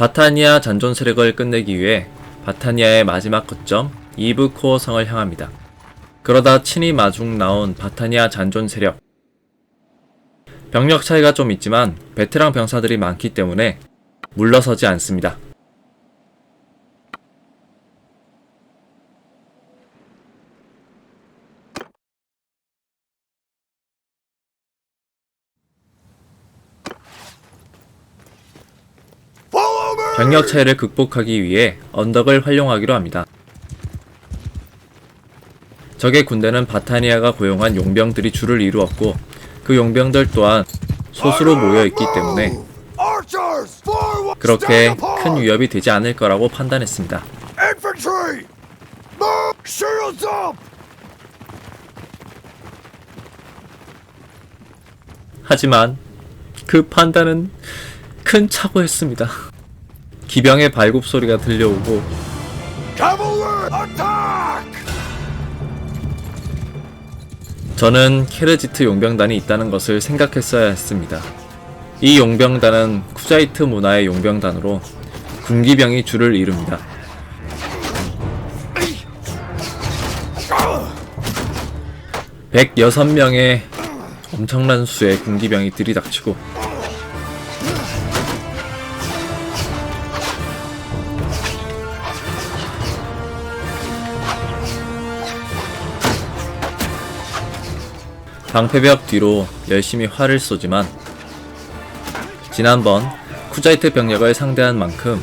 바타니아 잔존 세력을 끝내기 위해 바타니아의 마지막 거점 이브 코어 성을 향합니다. 그러다 친히 마중 나온 바타니아 잔존 세력. 병력 차이가 좀 있지만 베테랑 병사들이 많기 때문에 물러서지 않습니다. 병력 차이를 극복하기 위해 언덕을 활용하기로 합니다. 적의 군대는 바타니아가 고용한 용병들이 줄을 이루었고 그 용병들 또한 소수로 모여 있기 때문에! 그렇게 큰! 위협이 되지 않을 거라고 판단했습니다. 하지만 그 판단은 큰 착오였습니다. 기병의 발굽 소리가 들려오고! 저는 케르지트 용병단이 있다는 것을 생각했어야 했습니다. 이 용병단은 쿠자이트 문화의 용병단으로 군기병이 줄을 이룹니다. (106명의) 엄청난 수의 군기병이 들이닥치고 방패벽 뒤로 열심히 활을 쏘지만 지난번 쿠자이트 병력을 상대한 만큼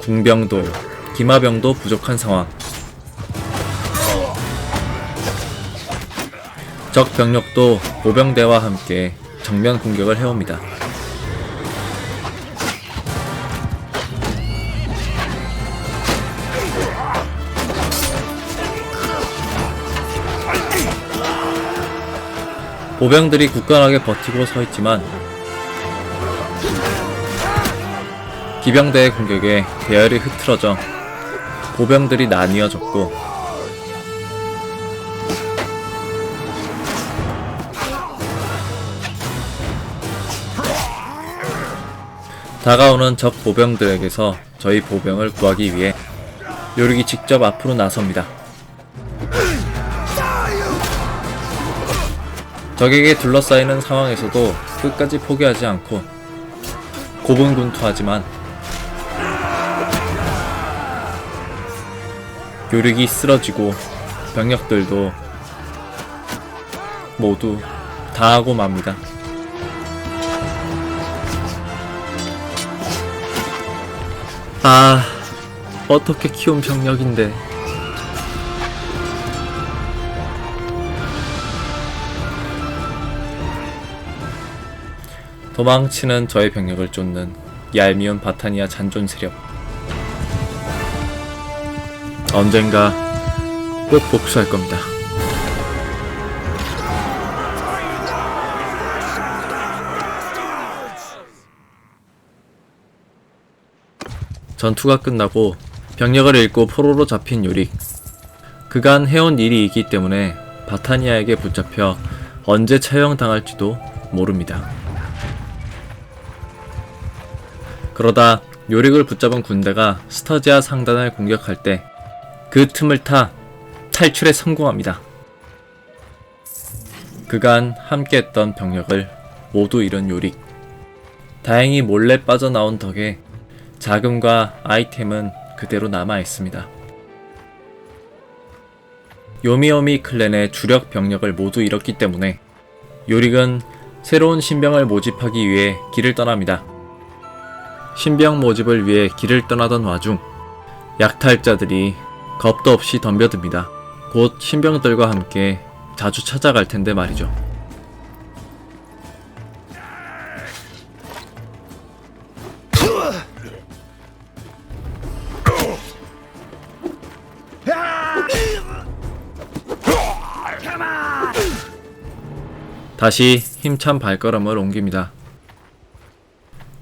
궁병도 기마병도 부족한 상황 적 병력도 보병대와 함께 정면 공격을 해옵니다. 보병들이 굳건하게 버티고 서 있지만 기병대의 공격에 대열이 흐트러져 보병들이 나뉘어졌고 다가오는 적 보병들에게서 저희 보병을 구하기 위해 요르기 직접 앞으로 나섭니다. 적에게 둘러싸이는 상황에서도 끝까지 포기하지 않고 고분군투하지만 요력이 쓰러지고 병력들도 모두 당하고 맙니다. 아, 어떻게 키운 병력인데. 도망치는 저의 병력을 쫓는 얄미운 바타니아 잔존 세력. 언젠가 꼭 복수할 겁니다. 전투가 끝나고 병력을 잃고 포로로 잡힌 요릭. 그간 해온 일이 있기 때문에 바타니아에게 붙잡혀 언제 처형당할지도 모릅니다. 그러다 요릭을 붙잡은 군대가 스터지아 상단을 공격할 때 그 틈을 타 탈출에 성공합니다. 그간 함께했던 병력을 모두 잃은 요릭. 다행히 몰래 빠져나온 덕에 자금과 아이템은 그대로 남아 있습니다. 요미요미 클랜의 주력 병력을 모두 잃었기 때문에 요릭은 새로운 신병을 모집하기 위해 길을 떠납니다. 신병 모집을 위해 길을 떠나던 와중 약탈자들이 겁도 없이 덤벼듭니다. 곧 신병들과 함께 자주 찾아갈 텐데 말이죠. 다시 힘찬 발걸음을 옮깁니다.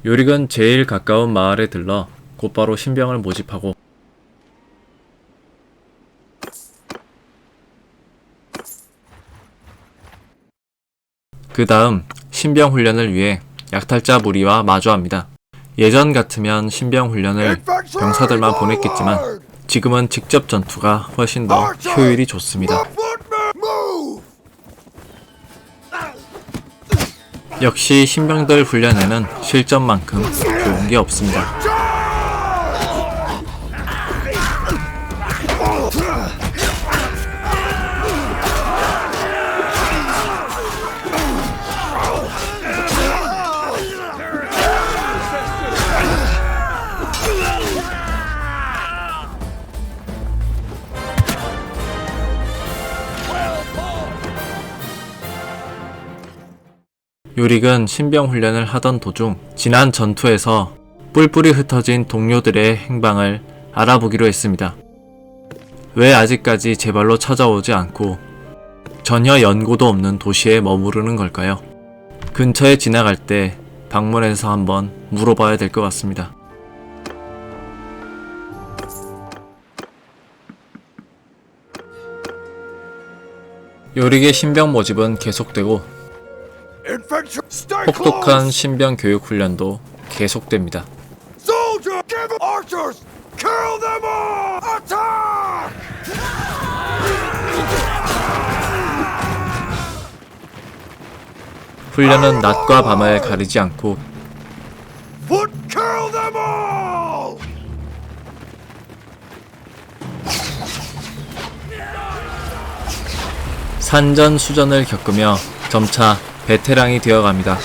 요릭은 제일 가까운 마을에 들러 곧바로 신병을 모집하고 그 다음 신병 훈련을 위해 약탈자 무리와 마주합니다. 예전 같으면 신병 훈련을 병사들만 보냈겠지만 지금은 직접 전투가 훨씬 더 효율이 좋습니다. 역시 신병들 훈련에는 실전만큼 좋은 게 없습니다. 요릭은 신병 훈련을 하던 도중 지난 전투에서 뿔뿔이 흩어진 동료들의 행방을 알아보기로 했습니다. 왜 아직까지 제 발로 찾아오지 않고 전혀 연고도 없는 도시에 머무르는 걸까요? 근처에 지나갈 때 방문해서 한번 물어봐야 될 것 같습니다. 요릭의 신병 모집은 계속되고 혹독한! 신병 교육 훈련도 계속됩니다. 훈련은 낮과 밤을 가리지 않고! 산전수전을 겪으며 점차 베테랑이 되어갑니다.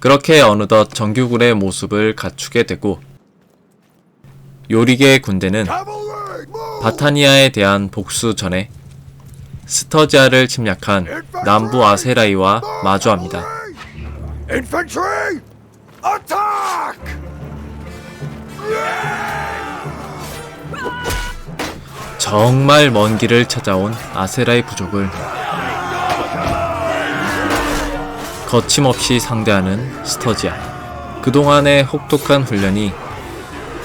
그렇게 어느덧 정규군의 모습을 갖추게 되고 요리계의 군대는! 바타니아에 대한 복수 전에 스터지아를 침략한 남부 아세라이와 마주합니다. Infantry! 정말 먼 길을 찾아온 아세라의 부족을 거침없이 상대하는 스터지아. 그동안의 혹독한 훈련이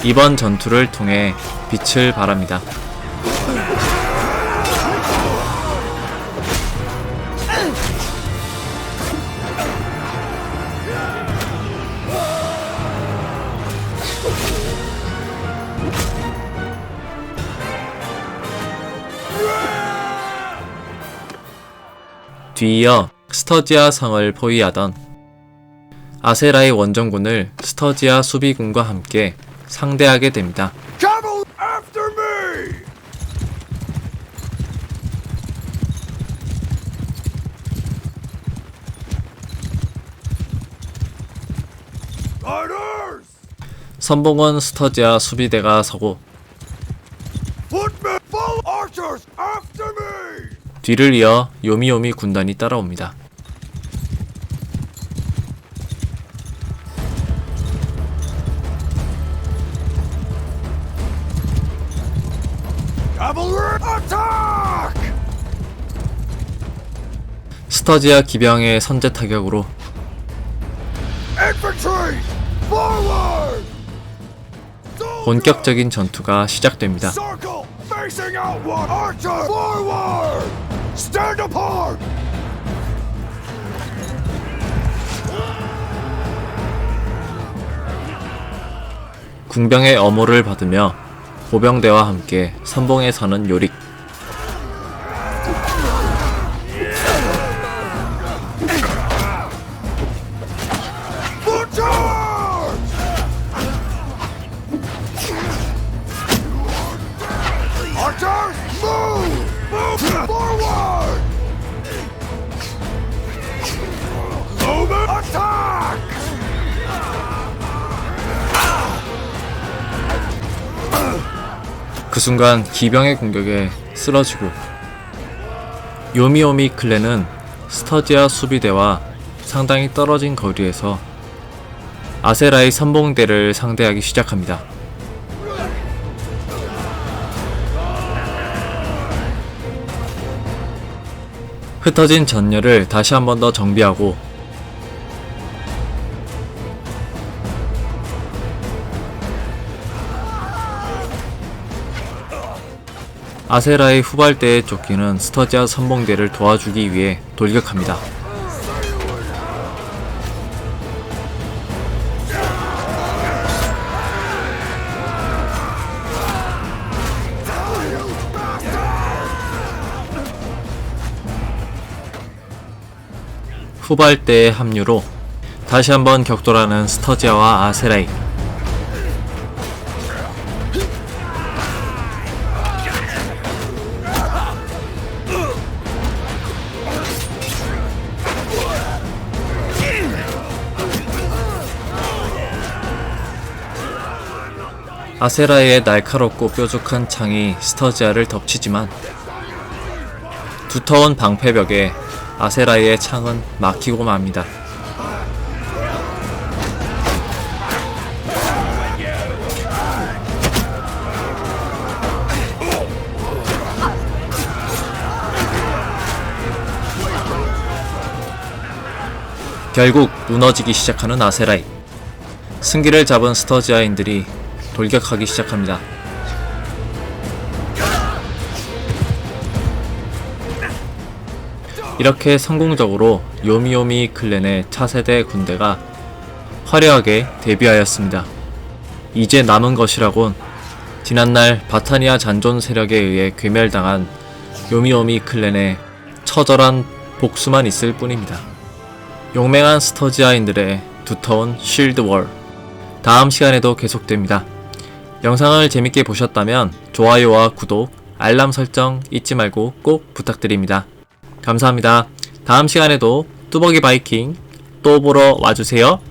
이번 전투를 통해 빛을 발합니다. 뒤이어 스터지아 성을 포위하던 아세라의 원정군을 스터지아 수비군과 함께 상대하게 됩니다. 선봉원 스터지아 수비대가 서고 Footmen, follow archers, after me! 뒤를 이어 요미요미 군단이 따라옵니다. 스터지아 기병의 선제 타격으로! 본격적인 전투가 시작됩니다. Stand apart! 궁병의 엄호를 받으며 보병대와 함께 선봉에 서는 요릭. 그 순간 기병의 공격에 쓰러지고 요미요미 클랜은 스터지아 수비대와 상당히 떨어진 거리에서 아세라의 선봉대를 상대하기 시작합니다. 흩어진 전열을 다시 한 번 더 정비하고 아세라의 후발대에 쫓기는 스터지아 선봉대를 도와주기 위해 돌격합니다. 후발대의 합류로 다시 한번 격돌하는 스터지아와 아세라이. 아세라의 날카롭고 뾰족한 창이 스터지아를 덮치지만 두터운 방패벽에 아세라의 창은 막히고 맙니다. 결국 무너지기 시작하는 아세라이. 승기를 잡은 스터지아인들이 돌격하기 시작합니다. 이렇게 성공적으로 요미요미 클랜의 차세대 군대가 화려하게 데뷔하였습니다. 이제 남은 것이라곤 지난날 바타니아 잔존 세력에 의해 괴멸당한 요미요미 클랜의 처절한 복수만 있을 뿐입니다. 용맹한 스터지아인들의 두터운 쉴드월 다음 시간에도 계속됩니다. 영상을 재밌게 보셨다면 좋아요와 구독, 알람 설정 잊지 말고 꼭 부탁드립니다. 감사합니다. 다음 시간에도 뚜벅이 바이킹 또 보러 와주세요.